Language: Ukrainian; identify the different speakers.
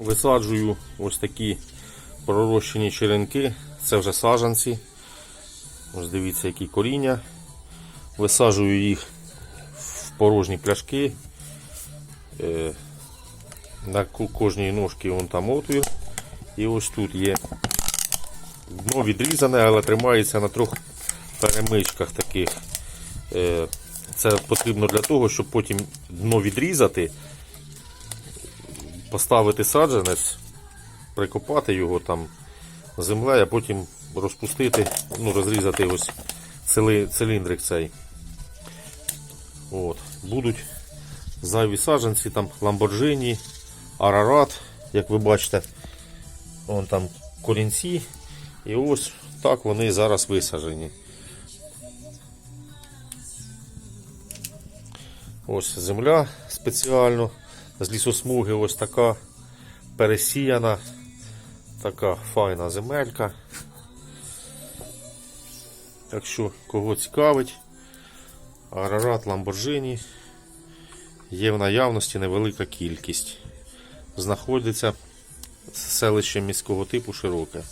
Speaker 1: Висаджую ось такі пророщені черенки. Це вже саджанці. Ось дивіться, які коріння. Висаджую їх в порожні пляшки. Е, На кожній ножці вон там отвір. І ось тут є дно відрізане, але тримається на трьох перемичках таких. Е, Це потрібно для того, щоб потім дно відрізати, поставити саджанець, прикопати його там землею, а потім розпустити, ну, розрізати ось цили- циліндрик цей. От. Будуть зайві саджанці, там Lamborghini, Ararat, як ви бачите, вон там корінці. І ось так вони зараз висаджені. Ось земля спеціально з лісосмуги, ось така пересіяна, така файна земелька. Так що, кого цікавить, Арарат Lamborghini є в наявності невелика кількість. Знаходиться селище міського типу широке.